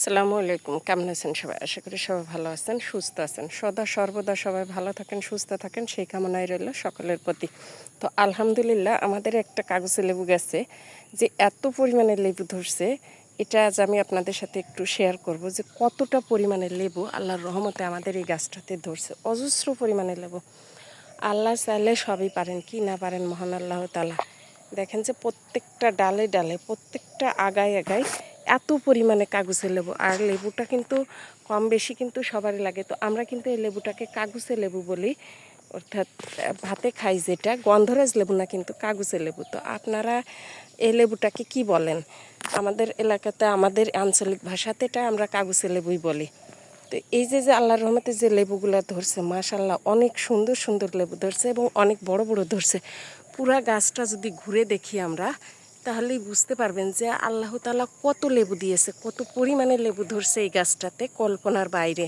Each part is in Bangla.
আসসালামু আলাইকুম। কেমন আছেন সবাই? আশা করি সবাই ভালো আছেন, সুস্থ আছেন। সদা সর্বদা সবাই ভালো থাকেন, সুস্থ থাকেন, সেই কামনায় রইল সকলের প্রতি। তো আলহামদুলিল্লাহ, আমাদের একটা কাগজে লেবু গেছে যে এত পরিমাণে লেবু ধরছে, এটা আজ আমি আপনাদের সাথে একটু শেয়ার করব যে কতটা পরিমাণে লেবু আল্লাহর রহমতে আমাদের এই গাছটাতে ধরছে। অজস্র পরিমাণে লেবু। আল্লাহ চাইলে সবই পারেন, কি না পারেন মহান আল্লাহ তালা দেখেন যে প্রত্যেকটা ডালে ডালে, প্রত্যেকটা আগায় আগায় এত পরিমাণে কাগজে লেবু, আর লেবুটা কিন্তু কম বেশি কিন্তু সবারই লাগে। তো আমরা কিন্তু এই লেবুটাকে কাগজে লেবু বলি, অর্থাৎ ভাতে খাই যেটা, গন্ধরাজ লেবু না কিন্তু কাগজে লেবু। তো আপনারা এই লেবুটাকে কি বলেন? আমাদের এলাকাতে, আমাদের আঞ্চলিক ভাষাতে এটা আমরা কাগজে লেবুই বলি। তো এই যে যে আল্লাহর রহমতে যে লেবুগুলো ধরছে মাশাল্লাহ অনেক সুন্দর সুন্দর লেবু ধরছে এবং অনেক বড় বড় ধরছে। পুরা গাছটা যদি ঘুরে দেখি আমরা তাহলেই বুঝতে পারবেন যে আল্লাহ তাআলা কত লেবু দিয়েছে, কত পরিমাণে লেবু ধরছে এই গাছটাতে কল্পনার বাইরে।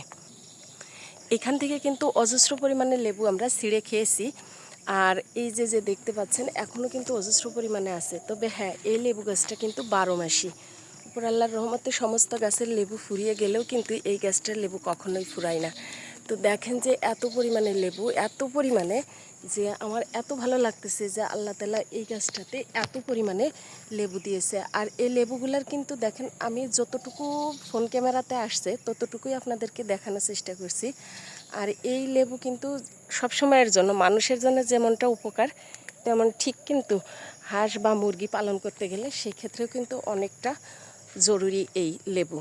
এখান থেকে কিন্তু অজস্র পরিমাণে লেবু আমরা ছিঁড়ে খেয়েছি। আর এই যে যে দেখতে পাচ্ছেন এখনও কিন্তু অজস্র পরিমাণে আছে। তবে হ্যাঁ এই লেবু গাছটা কিন্তু বারো মাসি। উপর আল্লাহর রহমতে সমস্ত গাছের লেবু ফুরিয়ে গেলেও কিন্তু এই গাছটার লেবু কখনোই ফুরায় না। তো দেখেন যে এত পরিমাণে লেবু, এত পরিমাণে যে আমার এত ভালো লাগতেছে যে আল্লাহ তালা এই গাছটাতে এত পরিমাণে লেবু দিয়েছে। আর এই লেবুগুলার কিন্তু দেখেন আমি যতটুকু ফোন ক্যামেরাতে আসছে ততটুকুই আপনাদেরকে দেখানোর চেষ্টা করছি। আর এই লেবু কিন্তু সবসময়ের জন্য, মানুষের জন্য যেমনটা উপকার, তেমন ঠিক কিন্তু হাঁস বা মুরগি পালন করতে গেলে সেক্ষেত্রেও কিন্তু অনেকটা জরুরি এই লেবু।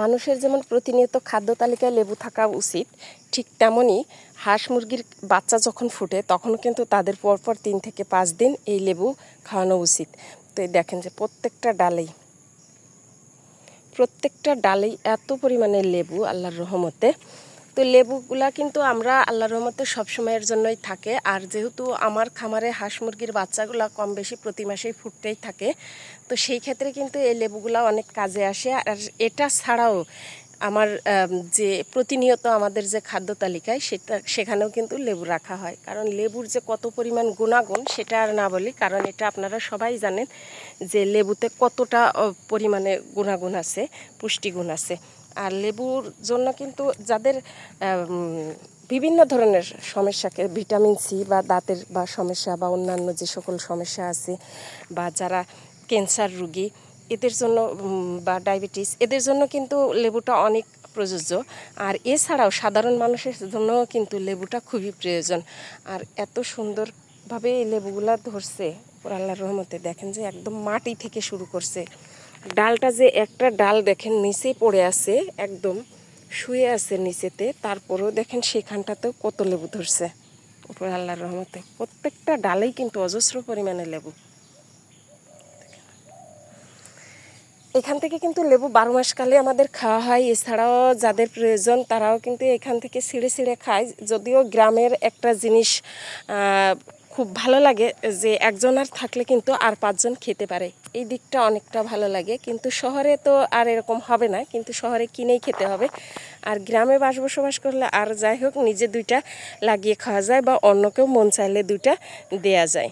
মানুষের যেমন প্রতিনিয়ত খাদ্য তালিকায় লেবু থাকা উচিত, ঠিক তেমনই হাঁস মুরগির বাচ্চা যখন ফুটে তখন কিন্তু তাদের পরপর তিন থেকে পাঁচ দিন এই লেবু খাওয়ানো উচিত। তো এই দেখেন যে প্রত্যেকটা ডালেই প্রত্যেকটা ডালেই এত পরিমাণে লেবু, আল্লাহর রহমতে তো লেবুগুলা কিন্তু আমরা আল্লাহর রহমতে সবসময়ের জন্যই থাকে। আর যেহেতু আমার খামারে হাঁস মুরগির বাচ্চাগুলা কম বেশি প্রতি মাসেই ফুটতেই থাকে, তো সেই ক্ষেত্রে কিন্তু এই লেবুগুলা অনেক কাজে আসে। আর এটা ছাড়াও আমার যে প্রতিনিয়ত আমাদের যে খাদ্য তালিকায় সেটা, সেখানেও কিন্তু লেবু রাখা হয়। কারণ লেবুর যে কত পরিমাণ গুণাগুণ সেটা আর না বলি, কারণ এটা আপনারা সবাই জানেন যে লেবুতে কতটা পরিমাণে গুণাগুণ আছে, পুষ্টিগুণ আছে। আর লেবুর জন্য কিন্তু যাদের বিভিন্ন ধরনের সমস্যাকে ভিটামিন সি বা দাঁতের বা সমস্যা বা অন্যান্য যে সকল সমস্যা আছে বা যারা ক্যান্সার রুগী, এদের জন্য বা ডায়াবেটিস, এদের জন্য কিন্তু লেবুটা অনেক প্রযোজ্য। আর এছাড়াও সাধারণ মানুষের জন্য কিন্তু লেবুটা খুবই প্রয়োজন। আর এত সুন্দরভাবে এই লেবুগুলা ধরছে আল্লাহর রহমতে দেখেন যে একদম মাটি থেকে শুরু করছে। ডালটা যে একটা ডাল দেখেন নিচেই পড়ে আছে, একদম শুয়ে আছে নিচেতে। তারপরেও দেখেন সেখানটাতেও কত লেবু ধরছে। উপর আল্লাহর রহমতে। প্রত্যেকটা ডালেই কিন্তু অজস্র পরিমাণে লেবু। এখান থেকে কিন্তু লেবু বারো মাসকালে আমাদের খাওয়া হয়। এছাড়াও যাদের প্রয়োজন, তারাও কিন্তু এখান থেকে ছিঁড়ে ছিঁড়ে খায়। যদিও গ্রামের একটা জিনিস খুব ভালো লাগে যে একজন আর থাকলে কিন্তু আর পাঁচজন খেতে পারে। এই দিকটা অনেকটা ভালো লাগে। কিন্তু শহরে তো আর এরকম হবে না। কিন্তু শহরে কিনেই খেতে হবে। আর গ্রামে বাস বসবাস করলে আর যাই হোক, নিজে দুইটা লাগিয়ে খাওয়া যায় বা অন্যকেও মন চাইলে দুইটা দেয়া যায়।